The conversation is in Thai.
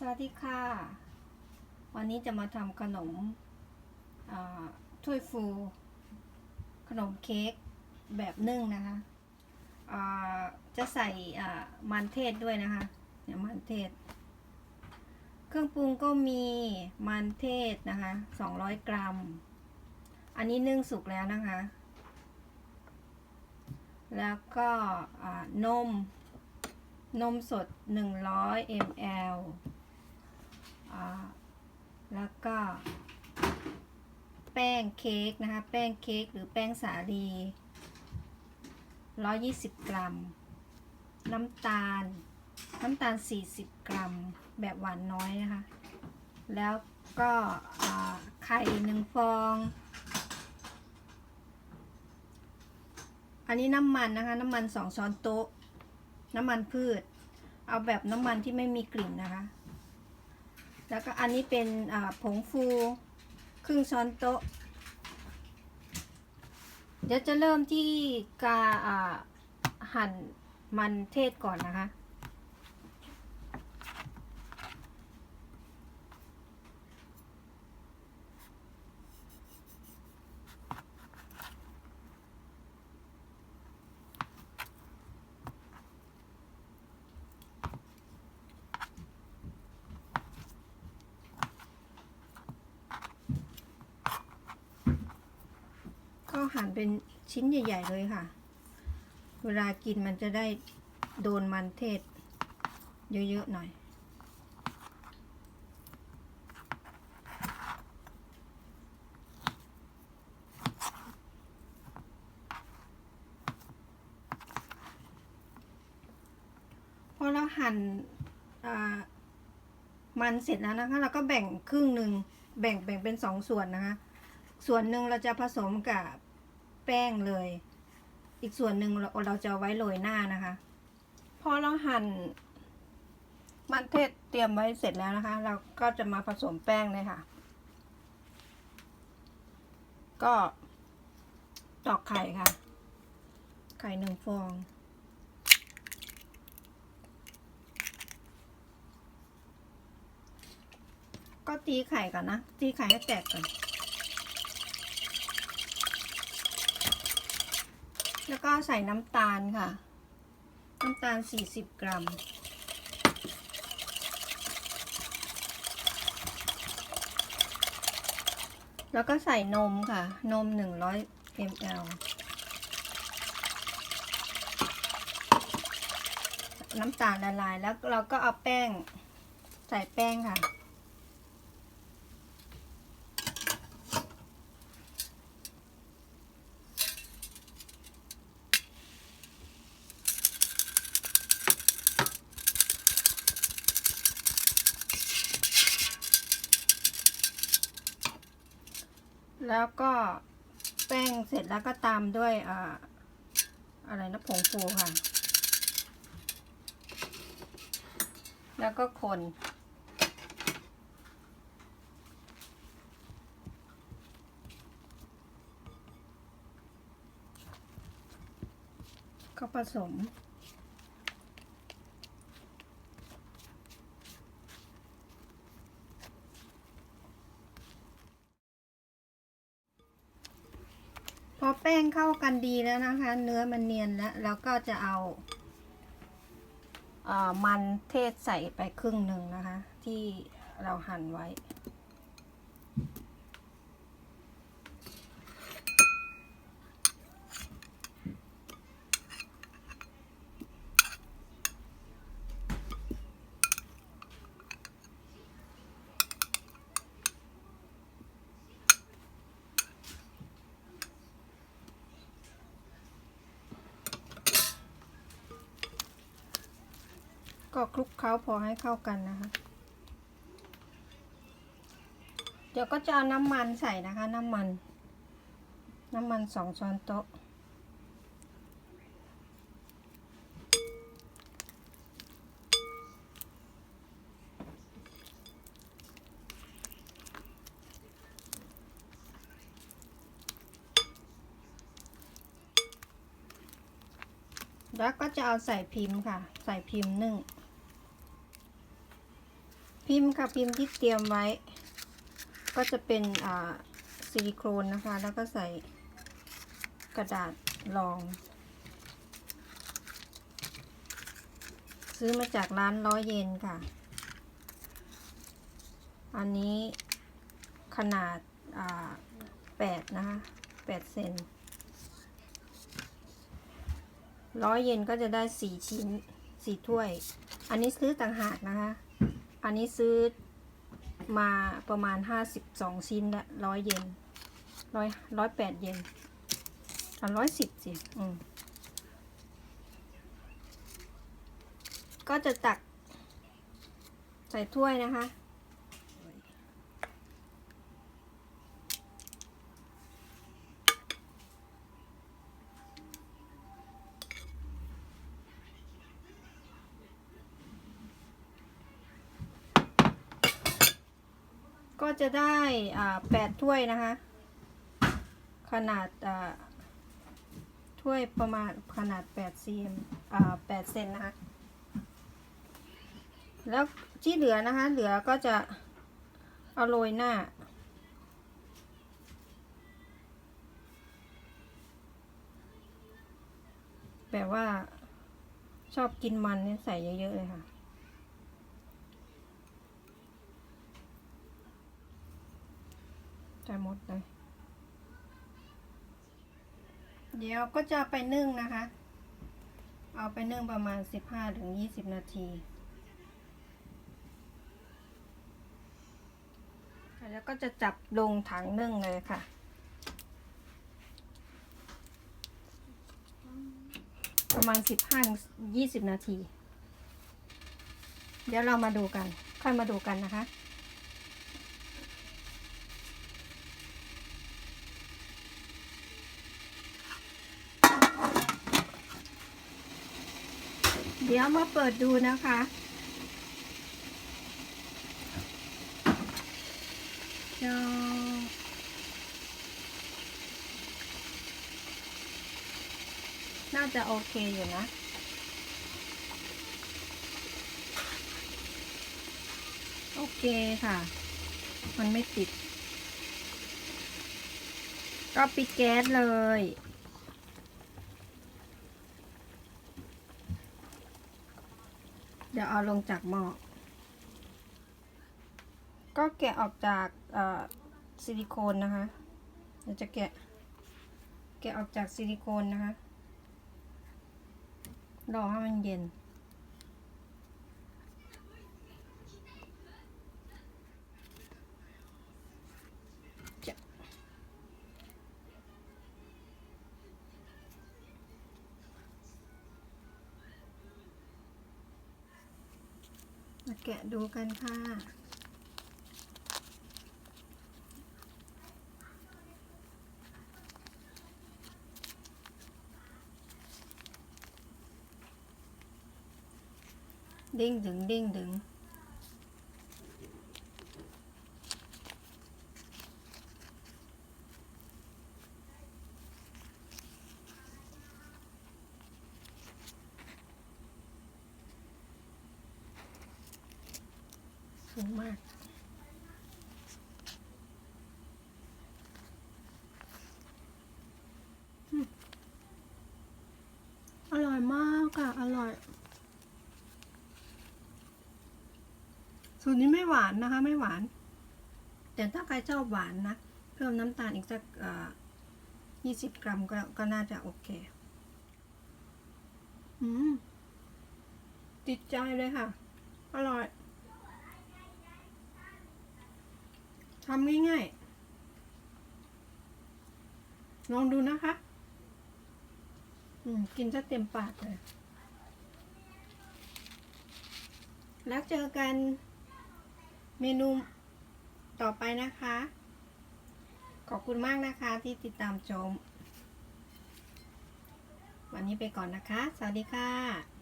สวัสดีค่ะ วันนี้จะมาทำขนมถ้วยฟู ขนมเค้กแบบนึ่งนะคะจะใส่มันเทศด้วยนะคะเนี่ยมันเทศ เครื่องปรุงก็มีมันเทศนะคะ 200 กรัม อันนี้นึ่งสุกแล้วนะคะ แล้วก็นมนมสด 100 ml า แล้วก็ แป้งเค้กนะคะ แป้งเค้กหรือแป้งสาลี 120 กรัม น้ำตาล น้ำตาล 40 กรัม แบบหวานน้อยนะคะ แล้วก็ไข่หนึ่งฟอง อันนี้น้ำมันนะคะ น้ำมัน2ช้อนโต๊ะ น้ำมันพืช เอาแบบน้ำมันที่ไม่มีกลิ่นนะคะ แล้วก็อันนี้เป็นผงฟูครึ่งช้อนโต๊ะ เดี๋ยวจะเริ่มที่กาอ่าหั่นมันเทศก่อนนะคะ็หั่นเป็นชิ้นใหญ่ ๆ เลยค่ะ เวลากินมันจะได้โดนมันเทศ เยอะ ๆ หน่อย พอเราหั่นอ่ามันเสร็จแล้วนะคะ เราก็แบ่งครึ่งหนึ่งแบ่งแบ่งเป็นสองส่วนนะคะ ส่วนหนึ่งเราจะผสมกับ แป้งเลย อีกส่วนหนึ่งเราเราจะไว้โรยหน้านะคะ พอเราหั่นมันเทศเตรียมไว้เสร็จแล้วนะคะ เราก็จะมาผสมแป้งเลยค่ะ ก็ตอกไข่ค่ะ ไข่หนึ่งฟอง ก็ตีไข่ก่อนนะ ตีไข่ให้แตกก่อน แล้วก็ใส่น้ำตาลค่ะ น้ำตาล 40 กรัม แล้วก็ใส่นมค่ะ นม 100 ml น้ำตาลละลายแล้วเราก็เอาแป้ง ใส่แป้งค่ะ แล้วก็แป้งเสร็จแล้วก็ตามด้วยอ่าอะไรนะผงฟูค่ะ แล้วก็คนก็ผสม พอแป้งเข้ากันดีแล้วนะคะ เนื้อมันเนียนแล้วเราก็จะเอาเอ่อมันเทศใส่ไปครึ่งหนึ่งนะคะ ที่เราหั่นไว้ ก็คลุกเคล้าพอให้เข้ากันนะคะ เดี๋ยวก็จะเอาน้ำมันใส่นะคะ น้ำมัน น้ำมันสองช้อนโต๊ะ แล้วก็จะเอาใส่พิมพ์ค่ะ ใส่พิมพ์นึ่ง พิมพ์ค่ะพิมพ์ที่เตรียมไว้ ก็จะเป็นอ่าซิลิโคนนะคะ แล้วก็ใส่กระดาษรอง ซื้อมาจากร้านร้อยเยนค่ะ อันนี้ขนาดอ่าแปดนะคะแปดเซนร้อยเยนก็จะได้สี่ชิ้นสี่ถ้วย อันนี้ซื้อต่างหากนะคะ อันนี้ซื้อมาประมาณห้าสิบสองชิ้นละร้อยเยนร้อยร้อยแปดเยนอะร้อยสิบสิอืมก็จะตักใส่ถ้วยนะคะ ก็จะได้แปดถ้วยนะคะ ขนาดถ้วยประมาณขนาดแปดซีมแปดเซนนะคะ แล้วที่เหลือนะคะ เหลือก็จะเอาโรยหน้า แบบว่าชอบกินมันเนี่ยใส่เยอะๆเลยค่ะ ใส่หมดเลย เดี๋ยวก็จะไปนึ่งนะคะ เอาไปนึ่งประมาณ 15ถึง20 นาทีแล้วก็จะจับลงถังนึ่งเลยค่ะ ประมาณ 15 20 นาที เดี๋ยวเรามาดูกัน ค่อยมาดูกันนะคะ เดี๋ยวมาเปิดดูนะคะ จอน่าจะโอเคอยู่นะ โอเคค่ะ มันไม่ติด ก็ปิดแก๊สเลย ดี๋ยวเอาลงจากหม้อ ก็แกะออกจากซิลิโคนนะคะเดี๋ยวจะแกะ แกะออกจากซิลิโคนนะคะ รอให้มันเย็น มาแกะดูกันค่ะ เด้งดึงเด้งดึง สูงมากอืมอร่อยมากค่ะอร่อย สูตรนี้ไม่หวานนะคะ ไม่หวาน แต่ถ้าใครชอบหวานนะ เพิ่มน้ำตาลอีกสักยี่สิบกรัมก็ก็น่าจะโอเค อืมติดใจเลยค่ะ อร่อย ทำง่ายๆ ลองดูนะคะ อืม กินซะเต็มปากเลย แล้วเจอกันเมนูต่อไปนะคะ ขอบคุณมากนะคะที่ติดตามชม วันนี้ไปก่อนนะคะ สวัสดีค่ะ